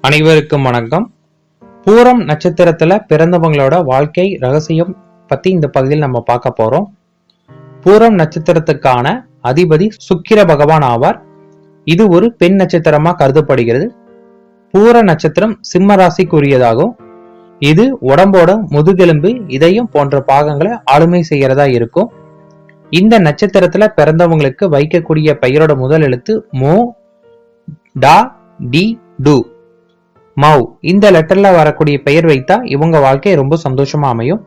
அனைவருக்கும் வணக்கம். பூரம் நட்சத்திரத்துல பிறந்தவங்களோட வாழ்க்கை ரகசியம் பத்தி இந்த பகுதியில் நம்ம பார்க்க போறோம். பூரம் நட்சத்திரத்துக்கான அதிபதி சுக்கிர பகவான் ஆவார். இது ஒரு பெண் நட்சத்திரமா கருதப்படுகிறது. பூர நட்சத்திரம் சிம்ம ராசிக்குரியதாகும். இது உடம்போட முதுகெலும்பு இதயம் போன்ற பாகங்களை ஆளுமை செய்யறதா இருக்கும். இந்த நட்சத்திரத்துல பிறந்தவங்களுக்கு வைக்கக்கூடிய பெயரோட முதல் எழுத்து மோ டா டி டு. மவ் இந்த லெட்டர்ல வரக்கூடிய பெயர் வைத்தா இவங்க வாழ்க்கை ரொம்ப சந்தோஷமா அமையும்.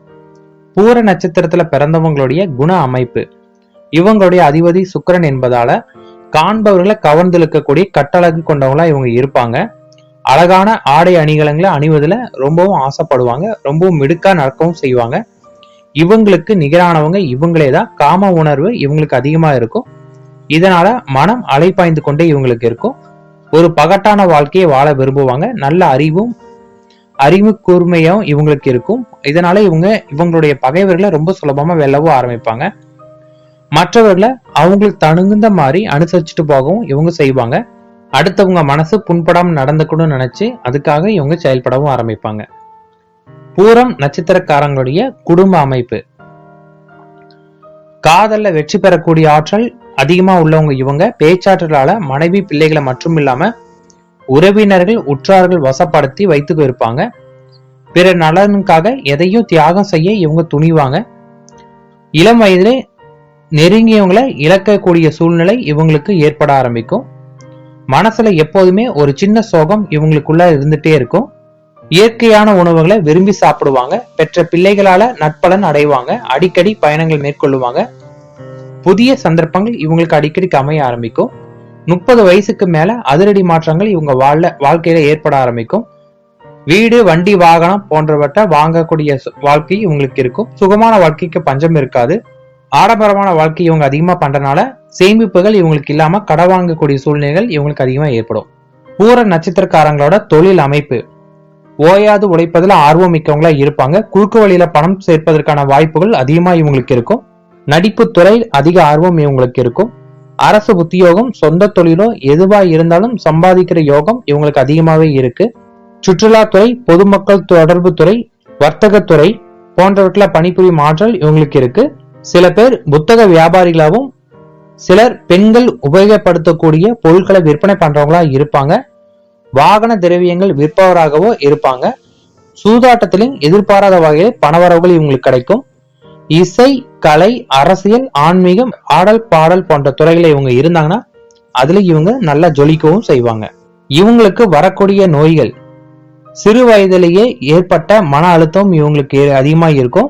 பூர நட்சத்திரத்துல பிறந்தவங்களுடைய குண அமைப்பு. இவங்களுடைய அதிபதி சுக்கரன் என்பதால காண்பவர்களை கவர்ந்திழுக்கக்கூடிய கட்டழகு கொண்டவங்களா இவங்க இருப்பாங்க. அழகான ஆடை அணிகலங்களை அணிவதுல ரொம்பவும் ஆசைப்படுவாங்க ரொம்பவும் மிடுக்கா நடக்கவும் செய்வாங்க. இவங்களுக்கு நிகரானவங்க இவங்களே தான் காம உணர்வு இவங்களுக்கு அதிகமா இருக்கும். இதனால மனம் அலைப்பாய்ந்து கொண்டே இவங்களுக்கு இருக்கும். ஒரு பகட்டான வாழ்க்கையை வாழ விரும்புவாங்க. நல்ல அறிவும் அறிவு கூர்மையும் இவங்களுக்கு இருக்கும். இதனால இவங்க இவங்களுடைய பகைவர்களை ரொம்ப சுலபமா வெல்லவும் ஆரம்பிப்பாங்க. மற்றவர்களை அவங்களுக்கு தகுந்த மாதிரி அனுசரிச்சுட்டு போகவும் இவங்க செய்வாங்க. அடுத்தவங்க மனசு புண்படாம நடந்துக்கணும்னு நினைச்சு அதுக்காக இவங்க செயல்படவும் ஆரம்பிப்பாங்க. பூரம் நட்சத்திரக்காரங்களுடைய குடும்ப அமைப்பு. காதல்ல வெற்றி பெறக்கூடிய ஆற்றல் அதிகமா உள்ளவங்க இவங்க பேச்சாற்றலால மனைவி பிள்ளைகளை மட்டும் இல்லாமல் உறவினர்கள் உற்றார்கள் வசப்படுத்தி வைத்து இருப்பாங்க பிற நலனுக்காக எதையும் தியாகம் செய்ய இவங்க துணிவாங்க. இளம் வயதிலே நெருங்கியவங்களை இழக்கக்கூடிய சூழ்நிலை இவங்களுக்கு ஏற்பட ஆரம்பிக்கும். மனசுல எப்போதுமே ஒரு சின்ன சோகம் இவங்களுக்குள்ள இருந்துட்டே இருக்கும். இயற்கையான உணவுகளை விரும்பி சாப்பிடுவாங்க. பெற்ற பிள்ளைகளால நட்பலன் அடைவாங்க. அடிக்கடி பயணங்கள் மேற்கொள்ளுவாங்க. புதிய சந்தர்ப்பங்கள் இவங்களுக்கு அடிக்கடிக்கு அமைய ஆரம்பிக்கும். முப்பது வயசுக்கு மேல அதிரடி மாற்றங்கள் இவங்க வாழ வாழ்க்கையில ஏற்பட ஆரம்பிக்கும். வீடு வண்டி வாகனம் போன்றவற்றை வாங்கக்கூடிய சு- வாழ்க்கை இவங்களுக்கு இருக்கும். சுகமான வாழ்க்கைக்கு பஞ்சம் இருக்காது. ஆடம்பரமான வாழ்க்கை இவங்க அதிகமா பண்றனால சேமிப்புகள் இவங்களுக்கு இல்லாம கடன் வாங்கக்கூடிய சூழ்நிலைகள் இவங்களுக்கு அதிகமா ஏற்படும். பூர நட்சத்திரக்காரங்களோட தொழில் அமைப்பு. ஓயாது உழைப்பதில் ஆர்வம் மிக்கவங்களா இருப்பாங்க. குறுக்கு வழியில பணம் சேர்ப்பதற்கான வாய்ப்புகள் அதிகமா இவங்களுக்கு இருக்கும். நடிப்பு துறை அதிக ஆர்வம் இவங்களுக்கு இருக்கும். அரசு உத்தியோகம் சொந்த தொழிலோ எதுவா இருந்தாலும் சம்பாதிக்கிற யோகம் இவங்களுக்கு அதிகமாகவே இருக்கு. சுற்றுலாத்துறை பொதுமக்கள் தொடர்பு துறை வர்த்தகத்துறை போன்றவற்றில் பணிபுரியும் ஆற்றல் இவங்களுக்கு இருக்கு. சில பேர் புத்தக வியாபாரிகளாகவும் சிலர் பெண்கள் உபயோகப்படுத்தக்கூடிய பொருட்களை விற்பனை பண்றவங்களா இருப்பாங்க. வாகன திரவியங்கள் விற்பவராகவோ இருப்பாங்க. சூதாட்டத்திலும் எதிர்பாராத வகையில் பணவரவுகள் இவங்களுக்கு கிடைக்கும். இசை கலை அரசியல் ஆன்மீகம் ஆடல் பாடல் போன்ற துறைகளை இவங்க இருந்தாங்கன்னா அதுல இவங்க நல்லா ஜொலிக்கவும் செய்வாங்க. இவங்களுக்கு வரக்கூடிய நோய்கள் சிறு வயதிலேயே ஏற்பட்ட மன அழுத்தம் இவங்களுக்கு அதிகமாக இருக்கும்.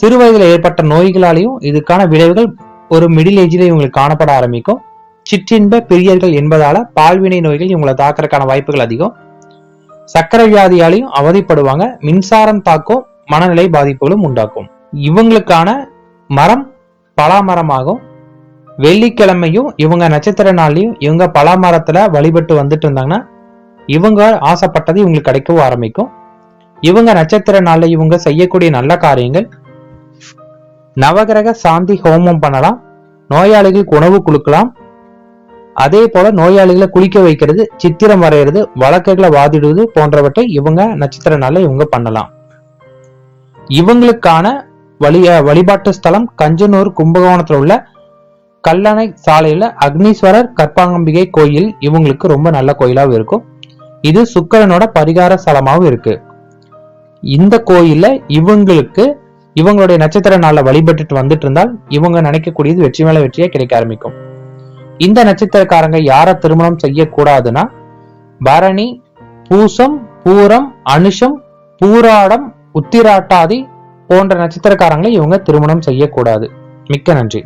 சிறு வயதில் ஏற்பட்ட நோய்களாலையும் இதுக்கான விளைவுகள் ஒரு மிடில் ஏஜில் இவங்களுக்கு காணப்பட ஆரம்பிக்கும். சிற்றின்ப பிரியர்கள் என்பதால பால்வினை நோய்கள் இவங்களை தாக்குறதுக்கான வாய்ப்புகள் அதிகம். சக்கரை வியாதியாலையும் அவதிப்படுவாங்க. மின்சாரம் தாக்கும் மனநிலை பாதிப்புகளும் உண்டாக்கும். இவங்களுக்கான மரம் பலாமரமாகும். வெள்ளிக்கிழமையும் இவங்க நட்சத்திர நாள்லையும் இவங்க பலாமரத்துல வழிபட்டு வந்துட்டு இருந்தாங்கன்னா இவங்க ஆசைப்பட்டது இவங்களுக்கு கிடைக்கவும் ஆரம்பிக்கும். இவங்க நட்சத்திர நாளில் இவங்க செய்யக்கூடிய நல்ல காரியங்கள் நவகிரக சாந்தி ஹோமம் பண்ணலாம் நோயாளிகளுக்கு உணவு கொடுக்கலாம். அதே போல நோயாளிகளை குளிக்க வைக்கிறது சித்திரம் வரைகிறது வழக்குகளை வாதிடுவது போன்றவற்றை இவங்க நட்சத்திர நாளில் இவங்க பண்ணலாம். இவங்களுக்கான வழி வழிபாட்டு ஸ்தலம் கஞ்சனூர் கும்பகோணத்தில் உள்ள கல்லணை சாலையில் அக்னீஸ்வரர் கற்பாங்கம்பிகை கோயில் இவங்களுக்கு ரொம்ப நல்ல கோயிலாகவும் இருக்கும். இது சுக்கிரனோட பரிகார ஸ்தலமாகவும் இருக்கு. இந்த கோயிலில் இவங்களுக்கு இவங்களுடைய நட்சத்திர நாளில் வழிபட்டுட்டு வந்துட்டு இருந்தால் இவங்க நினைக்கக்கூடியது வெற்றி மேல வெற்றியா கிடைக்க ஆரம்பிக்கும். இந்த நட்சத்திரக்காரங்க யாரை திருமணம் செய்யக்கூடாதுன்னா பரணி பூசம் பூரம் அனுஷம் பூராடம் உத்திராட்டாதி போன்ற நட்சத்திரக்காரங்களை இவங்க திருமணம் செய்யக்கூடாது. மிக்க நன்றி.